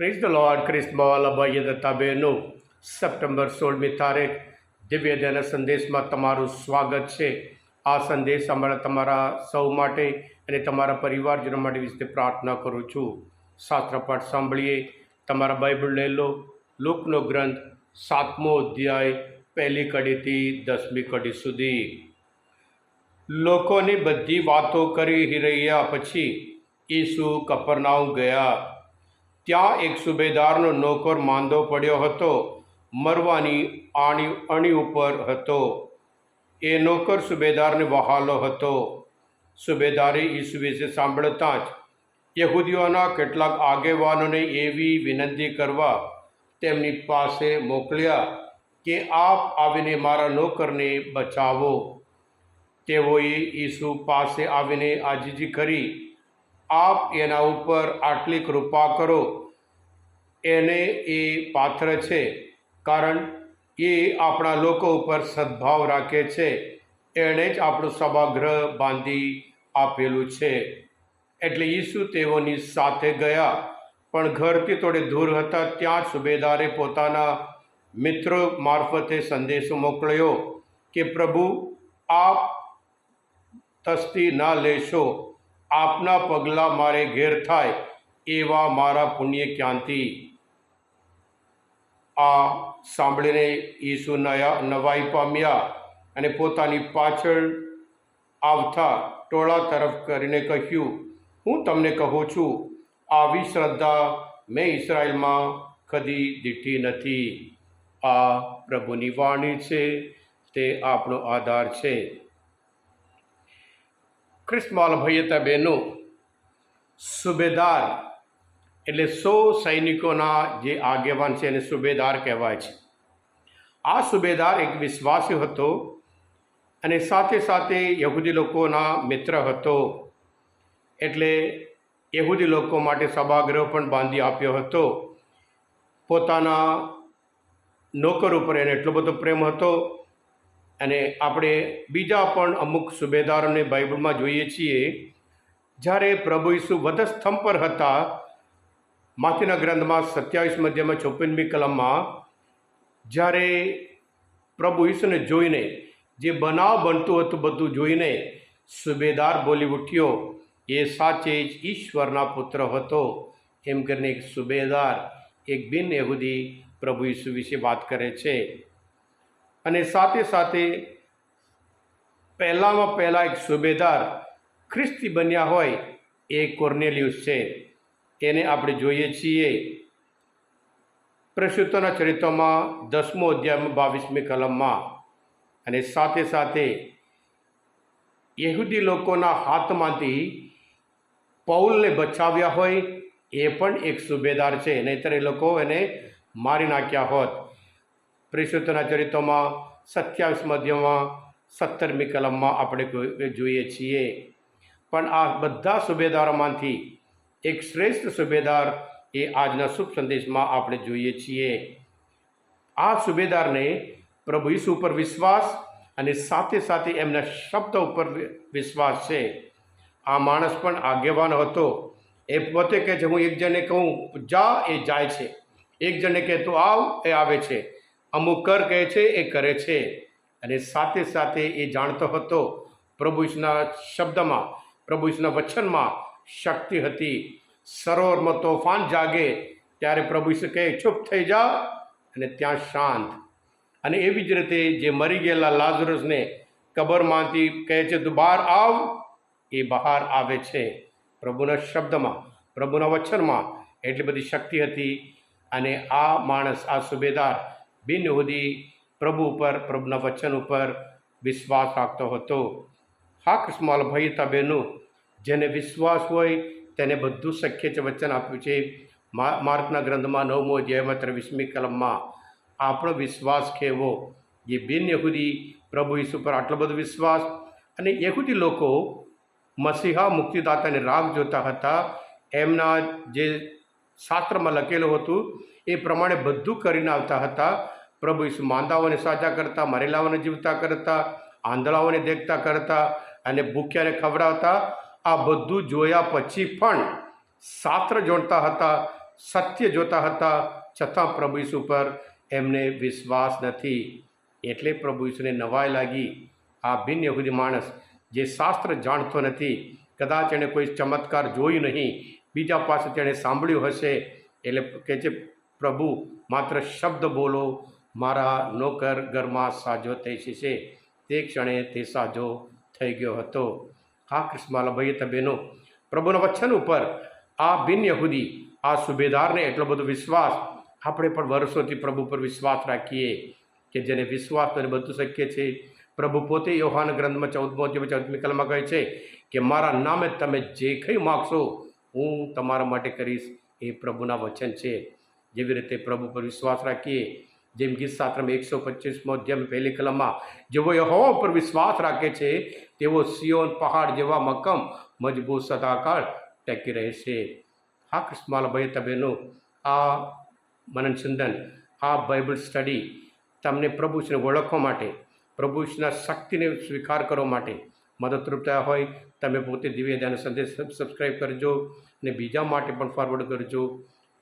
Praise the lord ક્રિસ્મવાલા ભાઈ Datta September સોળમી તારીખ દિવ્ય ધ્યાન સંદેશમાં તમારું સ્વાગત છે આ સંદેશ અમારા તમારા સૌ માટે અને તમારા પરિવારજનો માટે વિશે પ્રાર્થના કરું છું શાસ્ત્રપાઠ સાંભળીએ તમારા બાઇબલ લઈ લો લોકનો ગ્રંથ સાતમો અધ્યાય પહેલી કડીથી દસમી કડી સુધી લોકોની બધી વાતો કરી રહ્યા પછી ઈસુ કપરનાઉ ગયા ત્યાં એક સુબેદારનો નોકર માંદો પડ્યો હતો, મરવાની આણી અણી ઉપર હતો. એ નોકર સુબેદારને વહાલો હતો. સુબેદારે ઈસુ વિશે સાંભળતા જ યહૂદીઓના કેટલાક આગેવાનોને એવી વિનંતી કરવા તેમની પાસે મોકલ્યા કે, આપ આવીને મારા નોકરને બચાવો. તેઓએ ઈસુ પાસે આવીને આજીજી કરી, આપ એના ઉપર આટલી કૃપા કરો એને એ પાત્ર છે. કારણ એ આપણા લોકો ઉપર સદભાવ રાખે છે. એણે જ આપણું સભાગૃહ બાંધી આપેલું છે. એટલે ઈસુ તેઓની સાથે ગયા, પણ ઘરથી થોડે દૂર હતા ત્યાં સુબેદારે પોતાના મિત્રો મારફતે સંદેશો મોકલ્યો કે, પ્રભુ, આપ તસ્તી ના લેશો. આપના પગલાં મારે ઘેર થાય એવા મારા પુણ્ય ક્યાંથી આ સાંભળીને ઈસુ નયા નવાઈ પામ્યા અને પોતાની પાછળ આવતા ટોળા તરફ કરીને કહ્યું, હું તમને કહું છું, આવી શ્રદ્ધા મેં ઇસરાયલમાં કદી દીઠી નથી. આ પ્રભુની વાણી છે, તે આપણો આધાર છે. ક્રિસ્માલ ભૈયતા બહેનો, સુબેદાર એટલે સો સૈનિકોના જે આગેવાન છે એને સુબેદાર કહેવાય છે. આ સુબેદાર એક વિશ્વાસી હતો અને સાથે સાથે યહૂદી લોકોના મિત્ર હતો. એટલે યહૂદી લોકો માટે સભાગૃહ પણ બાંધી આપ્યો હતો. પોતાના નોકર ઉપર એને એટલો બધો પ્રેમ હતો અને આપણે બીજા પણ અમુક સુબેદારોને બાઇબલમાં જોઈએ છીએ. જ્યારે પ્રભુ ઈસુ વધસ્તંભ પર હતા માથીના ગ્રંથમાં સત્યાવીસ મધ્યમાં ચોપનમી કલમમાં જ્યારે પ્રભુ ઈસુને જોઈને જે બનાવ બનતું હતું બધું જોઈને સુબેદાર બોલી ઉઠ્યો, એ સાચે જ ઈશ્વરના પુત્ર હતો. એમ કરીને એક સુબેદાર, એક બિન યહૂદી પ્રભુ ઈસુ વિશે વાત કરે છે. અને સાથે સાથે પહેલાંમાં પહેલાં એક સુબેદાર ખ્રિસ્તી બન્યા હોય એ કોર્નેલિયુસ છે. એને આપણે જોઈએ છીએ પ્રસુતોના ચરિત્રમાં દસમો અધ્યાયમાં બાવીસમી કલમમાં. અને સાથે સાથે યહૂદી લોકોના હાથમાંથી પૌલને બચાવ્યા હોય એ પણ એક સુબેદાર છે. નહીતર એ લોકો એને મારી નાખ્યા હોત. પ્રિશુદ્ધના ચરિત્રોમાં સત્યાવીસ મધ્યમાં સત્તરમી કલમમાં આપણે જોઈએ છીએ. પણ આ બધા સુબેદારોમાંથી એક શ્રેષ્ઠ સુબેદાર એ આજના શુભ સંદેશમાં આપણે જોઈએ છીએ. આ સુબેદારને પ્રભુ ઈસુ ઉપર વિશ્વાસ અને સાથે સાથે એમના શબ્દ ઉપર વિશ્વાસ છે. આ માણસ પણ આગેવાન હતો. એ પોતે કહે છે, હું એક જણને કહું, જા, એ જાય છે. એક જણને કહે, તું આવ, એ આવે છે. અમુક કર કહે છે, એ કરે છે. અને સાથે સાથે એ જાણતો હતો પ્રભુ ઈશ્વના શબ્દમાં, પ્રભુ ઈશ્વના વચનમાં શક્તિ હતી. સરોવરમાં તોફાન જાગે ત્યારે પ્રભુ ઈસુ કહે, ચૂપ થઈ જાઓ અને ત્યાં શાંત. અને એવી જ રીતે જે મરી ગયેલા લાઝરસને કબરમાંથી કહે છે, તું બહાર આવ. એ બહાર આવે છે. પ્રભુના શબ્દમાં, પ્રભુના વચનમાં એટલી બધી શક્તિ હતી અને આ માણસ, આ સુબેદાર બિન યહૂદી પ્રભુ ઉપર, પ્રભુના વચન ઉપર વિશ્વાસ રાખતો હતો. હા, કૃષ્ણ ભાઈ બહેનો જેને વિશ્વાસ હોય તેને બધું શક્ય છે વચન આપ્યું છે. માર્કના ગ્રંથમાં નવમો અધ્યાયમાં ત્રેવીસમી કલમમાં આપણો વિશ્વાસ કેવો? જે બિન યહૂદી પ્રભુ ઈસુ પર આટલો બધો વિશ્વાસ અને યહૂદી લોકો મસીહા મુક્તિદાતાની રાહ જોતા હતા. એમના જે શાસ્ત્રમાં લખેલું હતું એ પ્રમાણે બધું કરીને આવતા હતા. પ્રભુ ઈસુ માંદાઓને સાજા કરતા, મરેલાઓને જીવતા કરતા, આંધળાઓને દેખતા કરતા અને ભૂખ્યાને ખવડાવતા આ બધું જોયા પછી પણ શાસ્ત્ર જોડતા હતા, સત્ય જોતા હતા, છતાં પ્રભુ ઈસુ પર એમને વિશ્વાસ નથી. એટલે પ્રભુ ઈસુને નવાઈ લાગી. આ બિન યહૂદી માણસ જે શાસ્ત્ર જાણતો નથી, કદાચ એણે કોઈ ચમત્કાર જોયું નહીં, બીજા પાસે તેણે સાંભળ્યું હશે, એટલે કહે છે, પ્રભુ, માત્ર શબ્દ બોલો, મારા નોકર ઘરમાં સાજો થઈ જશે. તે ક્ષણે તે સાજો થઈ ગયો હતો. હા કૃષ્ણમાલા ભાઈ તબેનો પ્રભુના વચન ઉપર આ બિન યહૂદી, આ સુબેદારને એટલો બધો વિશ્વાસ, આપણે પણ વર્ષોથી પ્રભુ પર વિશ્વાસ રાખીએ કે જેને વિશ્વાસ અને બધું શક્ય છે. પ્રભુ પોતે યોહાન ગ્રંથમાં ચૌદમો અધ્યાય ચૌદમી કલમમાં કહે છે કે, મારા નામે તમે જે કંઈ માગશો, હું તમારા માટે કરીશ. એ પ્રભુના વચન છે. જેવી રીતે પ્રભુ પર વિશ્વાસ રાખીએ જેમ ગીત સાત્રમ એકસો પચીસમો અધ્યાય પહેલી કલમમાં જેવો યહોવા ઉપર વિશ્વાસ રાખે છે, તેવો સિયોન પહાડ જેવા મક્કમ મજબૂત સદાકાળ ટકી રહેશે હા કૃષ્ણ ભાઈ તબેનો આ મનન ચિંતન આ બાઇબલ સ્ટડી તમને પ્રભુશ્રીને ઓળખવા માટે પ્રભુશ્રીના શક્તિને સ્વીકાર કરવા માટે મદદરૂપ થયા હોય, તમે પોતે દિવ્ય ધ્યાન સંદેશ સબસ્ક્રાઈબ કરજો અને બીજા માટે પણ ફોરવર્ડ કરજો,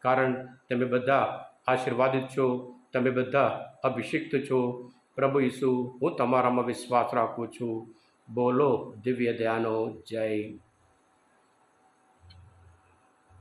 કારણ તમે બધા આશીર્વાદિત છો. તમે બધા અભિષિક્ત છો. પ્રભુ ઈસુ, હું તમારામાં વિશ્વાસ રાખું છું. બોલો દિવ્ય ધ્યાનો જય